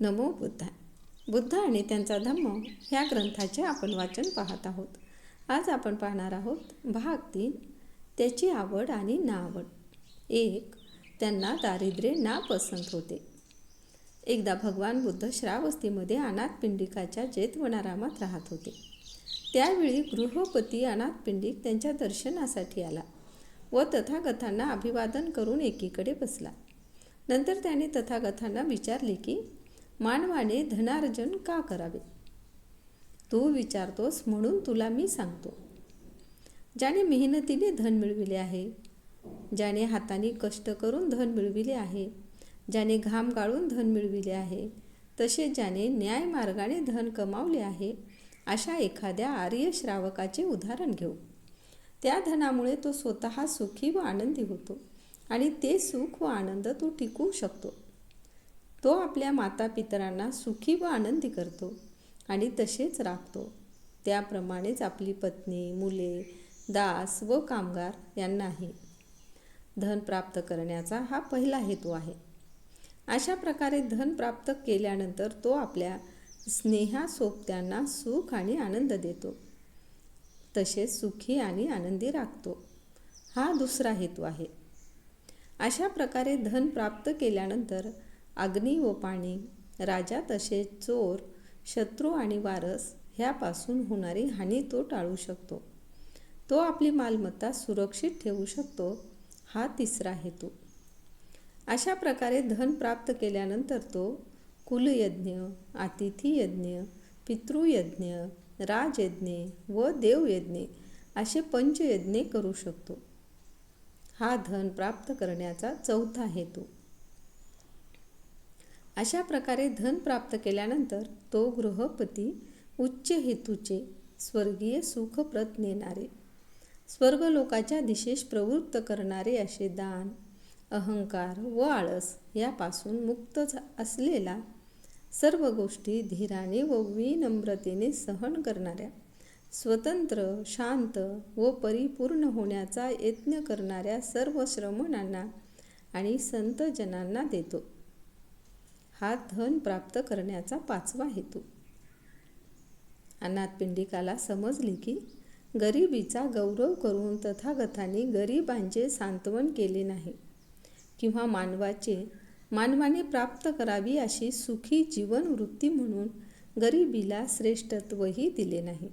नमो बुद्धाय बुद्ध आणि त्यांचा धम्म ह्या ग्रंथाचे आपण वाचन पाहत आहोत. आज आपण पाहणार आहोत भाग तीन त्याची आवड आणि नावड. एक त्यांना दारिद्र्य नापसंत होते. एकदा भगवान बुद्ध श्रावस्तीमध्ये अनाथ पिंडिकाच्या जेतवनारामात राहत होते. त्यावेळी गृहपती अनाथ पिंडिक त्यांच्या दर्शनासाठी आला व तथागतांना अभिवादन करून एकीकडे बसला. नंतर त्याने तथागतांना विचारले की मानवाने धनार्जन का करावे? तू विचारतोस म्हणून तुला मी सांगतो. ज्याने मेहनतीने धन मिळविले आहे ज्याने हाताने कष्ट करून धन मिळविले आहे ज्याने घाम गाळून धन मिळविले आहे तसे ज्याने न्याय मार्गाने धन कमावले आहे अशा एखाद्या आर्य श्रावकाचे उदाहरण घेऊ. त्या धनामुळे तो स्वतः सुखी व आनंदी होतो आणि ते सुख व आनंद तो टिकवू शकतो. तो आपल्या मातापितरांना सुखी व आनंदी करतो आणि तसेच राखतो. त्याप्रमाणेच आपली पत्नी मुले दास व कामगार यांनाही धन प्राप्त करण्याचा हा पहिला हेतू आहे. अशा प्रकारे धन प्राप्त केल्यानंतर तो आपल्या स्नेहासोबत्यांना सुख आणि आनंद देतो. तसेच सुखी आणि आनंदी राखतो. हा दुसरा हेतू आहे. अशा प्रकारे धन प्राप्त केल्यानंतर अग्नी व पाणी राजा तसेच चोर शत्रू आणि वारस ह्यापासून होणारी हानी तो टाळू शकतो. तो आपली मालमत्ता सुरक्षित ठेवू शकतो हा तिसरा हेतू. अशा प्रकारे धन प्राप्त केल्यानंतर तो कुलयज्ञ अतिथी यज्ञ पितृयज्ञ राजयज्ञ व देवयज्ञ असे पंचयज्ञ करू शकतो. हा धन प्राप्त करण्याचा चौथा हेतू. अशा प्रकारे धन प्राप्त केल्यानंतर तो गृहपती उच्च हेतूचे स्वर्गीय सुखप्रत नेणारे स्वर्गलोकाच्या दिशेस प्रवृत्त करणारे असे दान अहंकार व आळस यापासून मुक्त असलेला सर्व गोष्टी धीराने व विनम्रतेने सहन करणाऱ्या स्वतंत्र शांत व परिपूर्ण होण्याचा यत्न करणाऱ्या सर्व श्रमणांना आणि संतजनांना देतो. हा धन प्राप्त करण्याचा पाचवा हेतू. अनाथ पिंडिकाला समजले की गरिबीचा गौरव करून तथागतांनी गरिबांचे सांत्वन केले नाही किंवा मानवाचे मानवाने प्राप्त करावी अशी सुखी जीवनवृत्ती म्हणून गरिबीला श्रेष्ठत्वही दिले नाही.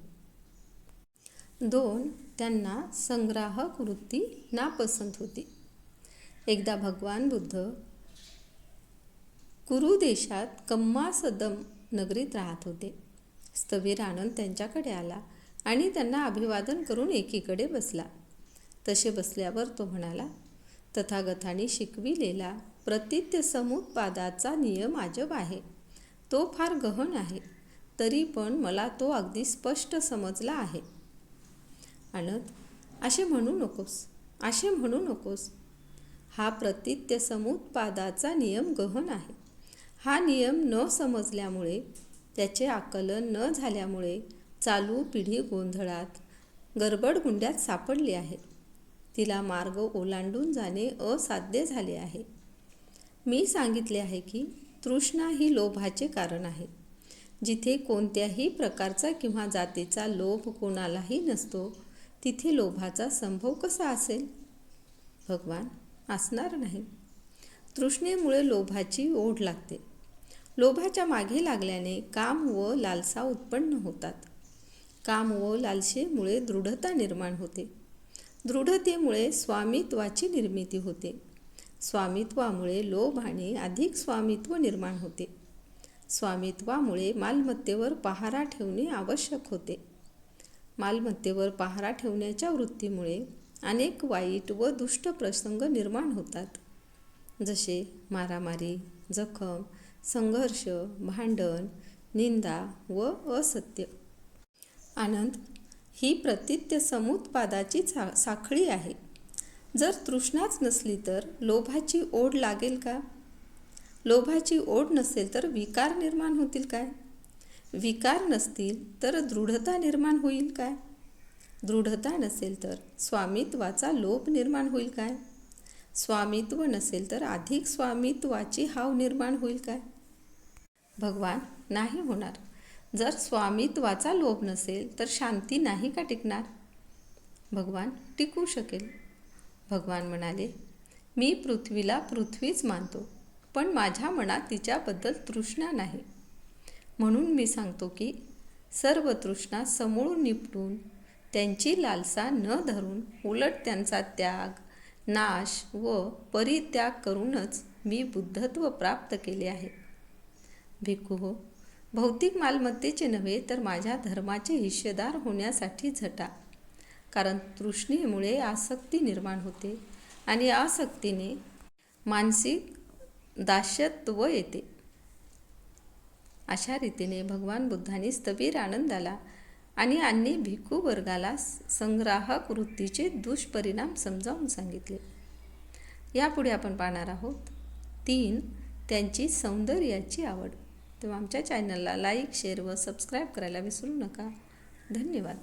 दोन त्यांना संग्राहक वृत्ती नापसंत होती. एकदा भगवान बुद्ध कुरु देशात कम्मासदम नगरीत राहत होते. स्थवीर आनंद त्यांच्याकडे आला आणि त्यांना अभिवादन करून एकीकडे बसला. तसे बसल्यावर तो म्हणाला तथागथाने शिकविलेला प्रतित्य समुत्पादाचा नियम अजब आहे. तो फार गहन आहे तरी पण मला तो अगदी स्पष्ट समजला आहे. आनंद असे म्हणू नकोस असे म्हणू नकोस. हा प्रतित्य समुत्पादाचा नियम गहन आहे. हा नियम न समजल्यामुळे त्याचे आकलन न झाल्यामुळे चालू पिढी गोंधळात गडबडगुंड्यात सापडली आहे. तिला मार्ग ओलांडून जाणे असाध्य झाले आहे. मी सांगितले आहे की तृष्णा ही लोभाचे कारण आहे. जिथे कोणत्याही प्रकारचा किंवा जातीचा लोभ कोणालाही नसतो तिथे लोभाचा संभव कसा असेल? भगवान असणार नाही. तृष्णेमुळे लोभाची ओढ लागते. लोभाच्या मागे लागल्याने काम व लालसा उत्पन्न होतात. काम व लालसेमुळे दृढता निर्माण होते. दृढतेमुळे स्वामित्वाची निर्मिती होते. स्वामित्वामुळे लोभ आणि अधिक स्वामित्व निर्माण होते. स्वामित्वामुळे मालमत्तेवर पहारा ठेवणे आवश्यक होते. मालमत्तेवर पहारा ठेवण्याच्या वृत्तीमुळे अनेक वाईट व दुष्ट प्रसंग निर्माण होतात. जसे मारामारी जखम संघर्ष भांडण निंदा व असत्य. आनंद ही प्रतित्य समुत्पादाची सा साखळी आहे. जर तृष्णाच नसली तर लोभाची ओढ लागेल का? लोभाची ओढ नसेल तर विकार निर्माण होतील काय? विकार नसतील तर दृढता निर्माण होईल काय? दृढता नसेल तर स्वामित्वाचा लोभ निर्माण होईल काय? स्वामित्व नसेल तर अधिक स्वामित्वाची हाव निर्माण होईल काय? भगवान नाही होणार. जर स्वामित्वाचा लोभ नसेल तर शांती नाही का टिकणार? भगवान टिकू शकेल. भगवान म्हणाले मी पृथ्वीला पृथ्वीच मानतो पण माझ्या मनात तिच्याबद्दल तृष्णा नाही. म्हणून मी सांगतो की सर्व तृष्णा समूळ निपटून त्यांची लालसा न धरून उलट त्यांचा त्याग नाश व परित्याग करूनच मी बुद्धत्व प्राप्त केले आहे. भिक्खू हो. भौतिक मालमत्तेचे नव्हे तर माझ्या धर्माचे हिस्सेदार होण्यासाठी झटा. कारण तृष्णेमुळे आसक्ती निर्माण होते आणि आसक्तीने मानसिक दास्यत्व येते. अशा रीतीने भगवान बुद्धांनी स्थबीर आनंदाला आणि अन्य भिक्खू वर्गाला संग्राहक वृत्तीचे दुष्परिणाम समजावून सांगितले. यापुढे आपण पाहणार आहोत तीन त्यांची सौंदर्याची आवड. तेव्हा आमच्या चॅनलला लाईक शेअर व सबस्क्राईब करायला विसरू नका. धन्यवाद.